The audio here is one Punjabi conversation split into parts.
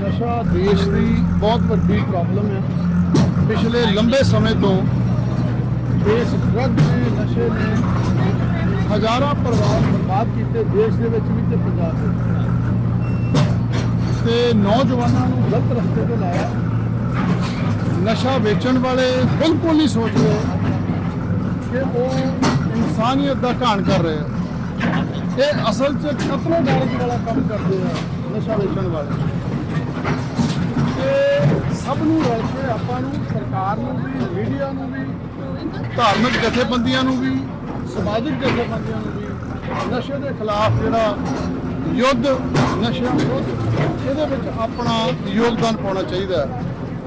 ਨਸ਼ਾ ਦੇਸ਼ ਦੀ ਬਹੁਤ ਵੱਡੀ ਪ੍ਰੋਬਲਮ ਹੈ ਪਿਛਲੇ ਲੰਬੇ ਸਮੇਂ ਤੋਂ ਇਸ ਡਰੱਗ ਨੇ, ਨਸ਼ੇ ਨੇ, ਹਜ਼ਾਰਾਂ ਪਰਿਵਾਰ ਬਰਬਾਦ ਕੀਤੇ, ਦੇਸ਼ ਦੇ ਵਿੱਚ ਵੀ ਤੇ ਪੰਜਾਬ ਦੇ ਵਿੱਚ। ਤੇ ਨੌਜਵਾਨਾਂ ਨੂੰ ਗਲਤ ਰਸਤੇ ਤੇ ਲਾਇਆ। ਨਸ਼ਾ ਵੇਚਣ ਵਾਲੇ ਬਿਲਕੁਲ ਨਹੀਂ ਸੋਚ ਰਹੇ ਕਿ ਉਹ ਇਨਸਾਨੀਅਤ ਦਾ ਘਾਣ ਕਰ ਰਹੇ ਆ। ਇਹ ਅਸਲ 'ਚ ਕਤਲੋ ਗਾਰਜ ਵਾਲਾ ਕੰਮ ਕਰਦੇ ਆ ਨਸ਼ਾ ਵੇਚਣ ਵਾਲੇ। ਤੇ ਸਭ ਨੂੰ ਰਲ ਕੇ ਆਪਾਂ ਨੂੰ ਸਰਕਾਰ ਨੂੰ ਵੀ ਮੀਡੀਆ ਨੂੰ ਵੀ ਧਾਰਮਿਕ ਜਥੇਬੰਦੀਆਂ ਨੂੰ ਵੀ ਸਮਾਜਿਕ ਜਥੇਬੰਦੀਆਂ ਨੂੰ ਵੀ ਨਸ਼ੇ ਦੇ ਖਿਲਾਫ ਜਿਹੜਾ ਯੁੱਧ ਨਸ਼ਿਆਂ ਵਿਰੁੱਧ ਇਹਦੇ ਵਿੱਚ ਆਪਣਾ ਯੋਗਦਾਨ ਪਾਉਣਾ ਚਾਹੀਦਾ ਹੈ।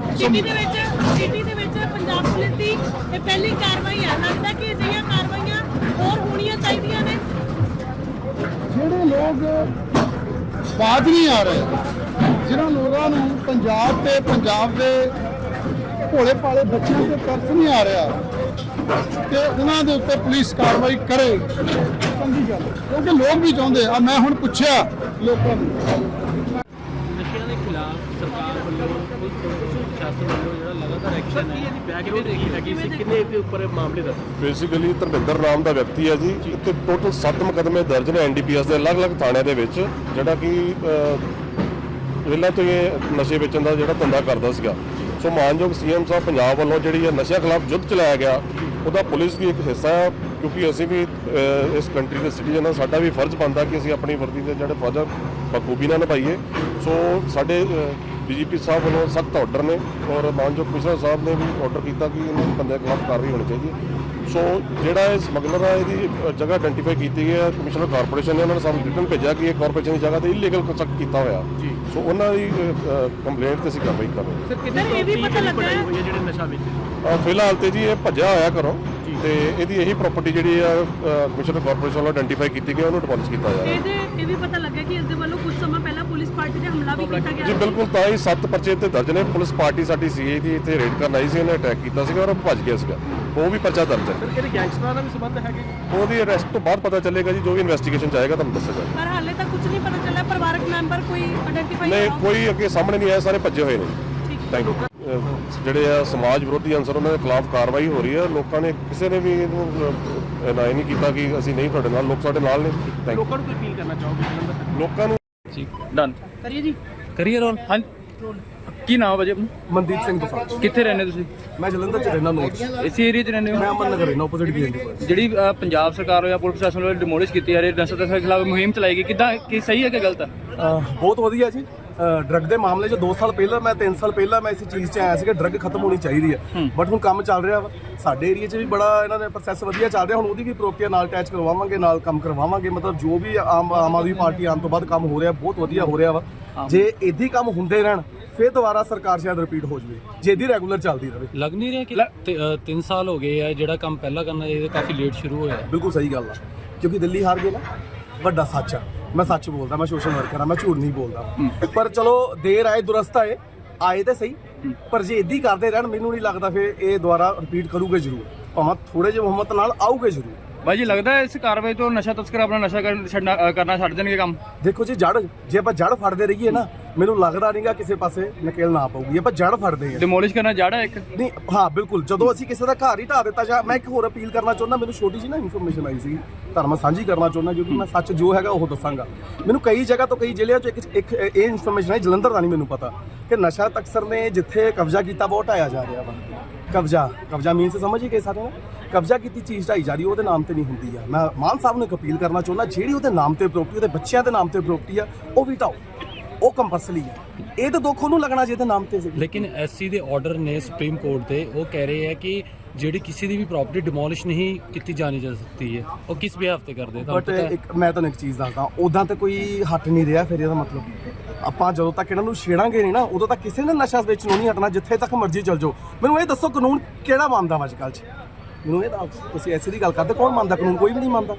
ਸੋ ਸਿਟੀ ਦੇ ਵਿੱਚ ਸਿਟੀ ਦੇ ਵਿੱਚ ਪੰਜਾਬ ਪੁਲਿਸ ਦੀ ਇਹ ਪਹਿਲੀ ਕਾਰਵਾਈ ਹੈ ਲੱਗਦਾ ਕਿ ਅਜਿਹੀਆਂ ਕਾਰਵਾਈਆਂ ਹੋਰ ਹੋਣੀਆਂ ਚਾਹੀਦੀਆਂ ਨੇ। ਜਿਹੜੇ ਲੋਕ ਬਾਜ ਨਹੀਂ ਆ ਰਹੇ ਜਿਨ੍ਹਾਂ ਲੋਕਾਂ ਨੂੰ ਪੰਜਾਬ ਤੇ ਪੰਜਾਬ ਦੇ ਭੋਲੇ ਭਾਲੇ ਬੱਚਿਆਂ ਤੇ ਤਰਸ ਨਹੀਂ ਆ ਰਿਹਾ ਤੇ ਉਹਨਾਂ ਦੇ ਉੱਤੇ ਪੁਲਿਸ ਕਾਰਵਾਈ ਕਰੇ ਚੰਗੀ ਗੱਲ। ਕਿਉਂਕਿ ਲੋਕ ਵੀ ਚਾਹੁੰਦੇ ਆ ਮੈਂ ਹੁਣ ਪੁੱਛਿਆ ਲੋਕਾਂ ਨੂੰ। ਨਸ਼ਿਆਂ ਦੇ ਖਿਲਾਫ ਸਰਕਾਰ ਵੱਲੋਂ ਪੁਲਿਸ ਪ੍ਰਸ਼ਾਸਨ ਵੱਲੋਂ ਜਿਹੜਾ ਲਗਾਤਾਰ ਐਕਸ਼ਨ ਹੈ ਬੈਕ ਕਿਵੇਂ ਦੇਖੀ ਹੈਗੀ ਸੀ ਕਿੰਨੇ ਦੇ ਉੱਪਰ ਮਾਮਲੇ ਦਾ ਬੇਸਿਕਲੀ ਧਰਮਿੰਦਰ ਨਾਮ ਦਾ ਵਿਅਕਤੀ ਹੈ ਜੀ। ਇੱਥੇ ਟੋਟਲ 7 ਮੁਕਦਮੇ ਦਰਜ ਨੇ ਐਨਡੀਪੀਐਸ ਦੇ ਅਲੱਗ-ਅਲੱਗ ਥਾਣਿਆਂ ਦੇ ਵਿੱਚ ਜਿਹੜਾ ਕਿ ਪਹਿਲਾਂ ਤੋਂ ਇਹ ਨਸ਼ੇ ਵੇਚਣ ਦਾ ਜਿਹੜਾ ਧੰਦਾ ਕਰਦਾ ਸੀਗਾ। ਸੋ ਮਾਨਯੋਗ ਸੀਐਮ ਸਾਹਿਬ ਪੰਜਾਬ ਵੱਲੋਂ ਜਿਹੜੀ ਹੈ ਨਸ਼ਿਆਂ ਖਿਲਾਫ ਯੁੱਧ ਚਲਾਇਆ ਗਿਆ ਉਹਦਾ ਪੁਲਿਸ ਵੀ ਇੱਕ ਹਿੱਸਾ ਹੈ ਕਿਉਂਕਿ ਅਸੀਂ ਵੀ ਇਸ ਕੰਟਰੀ ਦੇ ਸਿਟੀਜ਼ਨ ਹਾਂ ਸਾਡਾ ਵੀ ਫਰਜ਼ ਬਣਦਾ ਕਿ ਅਸੀਂ ਆਪਣੀ ਵਰਦੀ ਦੇ ਜਿਹੜੇ ਫਰਜ਼ ਆ, ਬਖੂਬੀ ਨਾਲ ਨਿਭਾਈਏ। ਸੋ ਸਾਡੇ ਡੀਜੀਪੀ ਸਾਹਿਬ ਵੱਲੋਂ ਸਖਤ ਆਰਡਰ ਨੇ ਔਰ ਮਾਨਯੋਗ ਕਮਿਸ਼ਨਰ ਸਾਹਿਬ ਨੇ ਵੀ ਆਰਡਰ ਕੀਤਾ ਕਿ ਇਹਨਾਂ ਬੰਦੇ ਖਿਲਾਫ ਕਾਰਵਾਈ ਹੋਣੀ ਚਾਹੀਦੀ ਹੈ। ਸੋ ਜਿਹੜਾ ਇਹ ਸਮਗਲਰ ਹੈ ਇਹਦੀ ਜਗ੍ਹਾ ਆਇਡੈਂਟੀਫਾਈ ਕੀਤੀ ਗਈ ਹੈ ਕਮਿਸ਼ਨਰ ਕਾਰਪੋਰੇਸ਼ਨ ਨੇ ਉਹਨਾਂ ਨੇ ਸਾਨੂੰ ਰਿਟਨ ਭੇਜਿਆ ਕਿ ਇਹ ਕਾਰਪੋਰੇਸ਼ਨ ਦੀ ਜਗ੍ਹਾ ਤੇ ਇਲੀਗਲ ਕੰਸਟਰਕਟ ਕੀਤਾ ਹੋਇਆ। ਸੋ ਉਹਨਾਂ ਦੀ ਕੰਪਲੇਂਟ ਤੇ ਅਸੀਂ ਕਾਰਵਾਈ ਕਰ ਰਹੇ ਸਰ Sir, ਇਹ ਵੀ ਪਤਾ ਲੱਗਾ ਹੈ- ਜਿਹੜੇ ਨਸ਼ਾ ਵੇਚਦੇ ਫਿਲਹਾਲ ਤੇ ਜੀ ਇਹ ਭੱਜਿਆ ਹੋਇਆ ਘਰੋਂ। ਤੇ ਇਹਦੀ ਇਹੀ ਪ੍ਰਾਪਰਟੀ ਜਿਹੜੀ ਆ ਕਮਿਸ਼ਨਰ ਕਾਰਪੋਰੇਸ਼ਨ ਵੱਲੋਂ ਆਇਡੈਂਟੀਫਾਈ ਕੀਤੀ ਗਈ ਉਹਨੂੰ ਡਿਪੋਜ਼ਿਟ ਕੀਤਾ ਜਾ ਰਿਹਾ। ਇਹਦੇ ਇਹ ਵੀ ਪਤਾ ਲੱਗਾ ਕਿ ਇਸ ਦੇ ਵੱਲੋਂ ਕੁਝ ਸਮਾਂ ਪਹਿਲਾਂ ਪੁਲਿਸ ਪਾਰਟੀ ਤੇ ਹਮਲਾ ਵੀ ਕੀਤਾ ਗਿਆ। ਜੀ ਬਿਲਕੁਲ ਤਾਂ ਹੀ ਸੱਤ ਪਰਚੇ ਤੇ ਦਰਜ ਨੇ। ਪੁਲਿਸ ਪਾਰਟੀ ਸਾਡੀ ਸੀਏ ਦੀ ਇੱਥੇ ਰੇਡ ਕਰਨ ਆਈ ਸੀ ਉਹਨੇ ਅਟੈਕ ਕੀਤਾ ਸੀਗਾ ਔਰ ਉਹ ਭੱਜ ਗਿਆ ਸੀਗਾ। ਉਹ ਵੀ ਪਰਚਾ ਦਰਜ ਹੈ। ਇਹਦੇ ਗੈਂਗਸਟਰਾਂ ਦਾ ਵੀ ਸੰਬੰਧ ਹੈਗੇ ਉਹਦੀ ਅਰੈਸਟ ਤੋਂ ਬਾਅਦ ਪਤਾ ਚੱਲੇਗਾ ਜੀ ਜੋ ਵੀ ਇਨਵੈਸਟੀਗੇਸ਼ਨ ਚਾਹੇਗਾ ਤੁਹਾਨੂੰ ਦੱਸਿਆ ਜਾਏਗਾ। ਪਰ ਹਾਲੇ ਤੱਕ ਕੁਝ ਨਹੀਂ ਪਤਾ ਚੱਲਿਆ। ਪਰਿਵਾਰਕ ਮੈਂਬਰ ਕੋਈ ਆਇਡੈਂਟੀਫਾਈ ਨਹੀਂ ਕੋਈ ਅੱਗੇ ਸਾਹਮਣੇ ਨਹੀਂ ਆਇਆ ਸਾਰੇ ਭੱਜੇ ਹੋਏ ਨੇ। ਠੀਕ ਥੈਂਕ ਯੂ ਜਿਹੜੇ ਆ ਸਮਾਜ ਵਿਰੋਧੀ ਅੰਸਰ ਉਹਨਾਂ ਦੇ ਖਿਲਾਫ ਕਾਰਵਾਈ ਹੋ ਰਹੀ ਹੈ ਲੋਕਾਂ ਨੇ ਕਿਸੇ ਨੇ ਵੀ ਇਹਨੂੰ ਨਾ ਇਹ ਨਹੀਂ ਕੀਤਾ ਕਿ ਅਸੀਂ ਨਹੀਂ ਤੁਹਾਡੇ ਨਾਲ। ਲੋਕ ਸਾਡੇ ਨਾਲ ਨੇ। ਲੋਕਾਂ ਨੂੰ ਕੀ ਅਪੀਲ ਕਰਨਾ ਚਾਹੋਗੇ ਲੋਕਾਂ ਨੂੰ ਡਨ ਕਰੀਏ ਜੀ। ਕਰੀਏ ਰੋਲ ਹਾਂ। ਕੀ ਨਾਮ ਹੈ ਜੀ ਆਪਣਾ? ਮਨਦੀਪ ਸਿੰਘ ਤੁਸਾਂ ਕਿੱਥੇ ਰਹਿੰਦੇ ਤੁਸੀਂ? ਮੈਂ ਜਲੰਧਰ ਚ ਰਹਿਣਾ ਨੋਟ ਇਸੇ ਏਰੀਆ 'ਚ ਰਹਿੰਦੇ ਮੈਂ ਹੋ ਅਮਨ ਨਗਰ ਰਹਿਣਾ ਆਪੋਜ਼ਿਟ ਬੀਐਨਡੀ ਜਿਹੜੀ ਅ, ਪੰਜਾਬ ਸਰਕਾਰ ਜਾਂ ਪੁਲਿਸ ਪ੍ਰਸ਼ਾਸਨ ਵੱਲੋਂ ਡਿਮੋਲਿਸ਼ ਕੀਤੀ ਜਾ ਰਹੀ ਹੈ ਨਸ਼ਾ ਤਸਕਰ ਖਿਲਾਫ ਮੁਹਿੰਮ ਚਲਾਈ ਗਈ। ਕਿੱਦਾਂ ਕੀ ਸਹੀ ਹੈ ਕਿ ਗਲਤ ਹੈ? ਬਹੁਤ ਵਧੀਆ ਜੀ। ਡਰੱਗ ਦੇ ਮਾਮਲੇ 'ਚ 2 ਸਾਲ ਪਹਿਲਾਂ ਮੈਂ 3 ਸਾਲ ਪਹਿਲਾਂ ਮੈਂ ਇਸ ਚੀਜ਼ 'ਚ ਆਇਆ ਸੀ ਕਿ ਡਰੱਗ ਖਤਮ ਹੋਣੀ ਚਾਹੀਦੀ ਹੈ। ਬਟ ਹੁਣ ਕੰਮ ਚੱਲ ਰਿਹਾ ਵਾ। ਸਾਡੇ ਏਰੀਆ 'ਚ ਵੀ ਬੜਾ ਇਹਨਾਂ ਦੇ ਪ੍ਰੋਸੈਸ ਵਧੀਆ ਚੱਲ ਰਿਹਾ। ਹੁਣ ਉਹਦੀ ਵੀ ਪ੍ਰੋਕਿਆ ਨਾਲ ਅਟੈਚ ਕਰਵਾਵਾਂਗੇ ਨਾਲ ਕੰਮ ਕਰਵਾਵਾਂਗੇ। ਮਤਲਬ ਜੋ ਵੀ ਆਮ ਆਮ ਆਦਮੀ ਪਾਰਟੀ ਆਉਣ ਤੋਂ ਬਾਅਦ ਕੰਮ ਹੋ ਰਿਹਾ ਬਹੁਤ ਵਧੀਆ ਹੋ ਰਿਹਾ ਵਾ। ਜੇ ਇਦਾਂ ਕੰਮ ਹੁੰਦੇ ਰਹਿਣ ਫਿਰ ਦੁਬਾਰਾ ਸਰਕਾਰ ਸ਼ਾਇਦ ਰਿਪੀਟ ਹੋ ਜਾਵੇ। ਜੇ ਇਹਦੀ ਰੈਗੂਲਰ ਚੱਲਦੀ ਰਹੇ ਲੱਗ ਨਹੀਂ ਰਿਹਾ ਕਿ 3 ਸਾਲ ਹੋ ਗਏ ਆ ਜਿਹੜਾ ਕੰਮ ਪਹਿਲਾਂ ਕਰਨਾ ਚਾਹੀਦਾ ਕਾਫੀ ਲੇਟ ਸ਼ੁਰੂ ਹੋਇਆ। ਬਿਲਕੁਲ ਸਹੀ ਗੱਲ ਆ। ਕਿਉਂਕਿ ਦਿੱਲੀ ਹਾਰ ਗਈ ਨਾ। ਵੱਡਾ ਸੱਚ ਆ। ਮੈਂ ਸੱਚ ਬੋਲਦਾ, ਮੈਂ ਸੋਸ਼ਲ ਵਰਕਰ ਆ ਮੈਂ ਝੂਠ ਨਹੀਂ ਬੋਲਦਾ। ਪਰ ਚਲੋ, ਦੇਰ ਆਏ, ਦੁਰਸਤ ਆਏ ਆਏ ਤੇ ਸਹੀ। ਪਰ ਜੇ ਇਦਾਂ ਹੀ ਕਰਦੇ ਰਹਿਣ, ਮੈਨੂੰ ਨਹੀਂ ਲੱਗਦਾ ਫਿਰ ਇਹ ਦੁਬਾਰਾ ਰਿਪੀਟ ਕਰੂਗੇ ਜ਼ਰੂਰ। ਭਾਵੇਂ ਥੋੜੇ ਜਿਹੇ ਮੁਹੰਮਤ ਨਾਲ ਆਊਗੇ ਜ਼ਰੂਰ। ਬਾਈ ਜੀ ਲੱਗਦਾ ਇਸ ਕਾਰਵਾਈ ਤੋਂ ਨਸ਼ਾ ਤਸਕਰ ਆਪਣਾ ਨਸ਼ਾ ਕਰਨ- ਛੱਡਣਾ ਅ, ਕਰਨਾ ਛੱਡ ਦੇਣਗੇ ਕੰਮ? ਦੇਖੋ ਜੀ ਜੜ ਜੇ ਆਪਾਂ ਜੜ ਫੜਦੇ ਰਹੀਏ ਨਾ ਮੈਨੂੰ ਲੱਗਦਾ ਨਹੀਂਗਾ ਕਿਸੇ ਪਾਸੇ ਨਕੇਲ ਨਾ ਪਊਗੀ। ਆਪਾਂ ਜੜ ਫੜਦੇ ਆ। ਡਿਮੋਲਿਸ਼ ਕਰਨਾ ਜੜ ਇੱਕ? ਨਹੀਂ ਹਾਂ ਬਿਲਕੁਲ। ਜਦੋਂ ਅਸੀਂ ਕਿਸੇ ਦਾ ਘਰ ਹੀ ਢਾ ਦਿੱਤਾ ਜਾਂ ਮੈਂ ਇੱਕ ਹੋਰ ਅਪੀਲ ਕਰਨਾ ਚਾਹੁੰਦਾ ਮੈਨੂੰ ਛੋਟੀ ਜਿਹੀ ਨਾ ਇਨਫੋਰਮੇਸ਼ਨ ਆਈ ਸੀ ਧਰਮ ਸਾਂਝੀ ਕਰਨਾ ਚਾਹੁੰਦਾ ਕਿਉਂਕਿ ਮੈਂ ਸੱਚ ਜੋ ਹੈਗਾ ਉਹ ਦੱਸਾਂਗਾ। ਮੈਨੂੰ ਕਈ ਜਗ੍ਹਾ ਤੋਂ ਕਈ ਜ਼ਿਲ੍ਹਿਆਂ ਤੋਂ ਇੱਕ ਇੱਕ ਇਹ ਇਨਫੋਰਮੇਸ਼ਨ ਆਈ ਜਲੰਧਰ ਦਾ ਨਹੀਂ ਮੈਨੂੰ ਪਤਾ ਕਿ ਨਸ਼ਾ ਤਕਸਰ ਨੇ ਜਿੱਥੇ ਕਬਜ਼ਾ ਕੀਤਾ ਬਹੁਤ ਢਾਇਆ ਜਾ ਰਿਹਾ ਵਾ। ਕਬਜ਼ਾ ਕਬਜ਼ਾ ਮੀਨਸ ਸਮਝ ਹੀ ਗਏ ਸਾਰੇ ਨਾ? ਕਬਜ਼ਾ ਕੀਤੀ ਚੀਜ਼ ਢਾਈ ਜਾ ਰਹੀ ਉਹਦੇ ਨਾਮ ਤੇ ਨਹੀਂ ਹੁੰਦੀ ਆ। ਮੈਂ ਮਾਨ ਸਾਹਿਬ ਨੂੰ ਇੱਕ ਅਪੀਲ ਕਰਨਾ ਚਾਹੁੰਦਾ ਜਿਹੜੀ ਉਹਦੇ ਨਾਮ ਤੇ ਪ੍ਰਾਪਰਟੀ ਉਹਦੇ ਬੱਚਿਆਂ ਦੇ ਨਾਮ ਤੇ ਪ੍ਰਾਪਰਟੀ ਆ ਉਹ ਵੀ ਢਾਓ। ਉਹ ਕੰਪਲਸਰੀ ਆ। ਇਹ ਤਾਂ ਦੁੱਖ ਉਹਨੂੰ ਲੱਗਣਾ ਜਿਹਦੇ ਨਾਮ ਤੇ ਸੀ ਲੇਕਿਨ ਐਸਸੀ ਦੇ ਆਰਡਰ ਨੇ ਸੁਪਰੀਮ ਕੋਰਟ ਦੇ ਉਹ ਕਹਿ ਰਹੇ ਆ ਕਿ ਜਿਹੜੀ ਕਿਸੇ ਦੀ ਵੀ ਪ੍ਰਾਪਰਟੀ ਡਿਮੋਲਿਸ਼ ਨਹੀਂ ਕੀਤੀ ਜਾਣੀ ਜਾ ਸਕਦੀ ਹੈ ਉਹ ਕਿਸ ਬਿਹਾਫ ਤੇ ਕਰਦੇ ਬਟ ਇੱਕ ਮੈਂ ਤੁਹਾਨੂੰ ਇੱਕ ਚੀਜ਼ ਦੱਸਦਾ ਉਦਾਂ ਤੇ ਕੋਈ ਹੱਟ ਨਹੀਂ ਰਿਹਾ ਫਿਰ ਇਹਦਾ ਮਤਲਬ। ਆਪਾਂ ਜਦੋਂ ਤੱਕ ਇਹਨਾਂ ਨੂੰ ਛੇੜਾਂਗੇ ਨਹੀਂ ਨਾ ਉਦੋਂ ਤੱਕ ਕਿਸੇ ਨੇ ਨਸ਼ਾ ਵੇਚਣੋਂ ਨਹੀਂ ਹਟਣਾ ਜਿੱਥੇ ਤੱਕ ਮਰਜ਼ੀ ਚੱਲ ਜਾਓ। ਮੈਨੂੰ ਇਹ ਦੱਸੋ ਕਾਨੂੰਨ ਕਿਹੜਾ ਮੰਨਦਾ ਵਾ ਅੱਜ ਕੱਲ੍ਹ 'ਚ? ਮੈਨੂੰ ਇਹ ਦੱਸ, ਤੁਸੀਂ ਐਸੀ ਦੀ ਗੱਲ ਕਰਦੇ, ਕੌਣ ਮੰਨਦਾ ਕਾਨੂੰਨ? ਕੋਈ ਵੀ ਨਹੀਂ ਮੰਨਦਾ।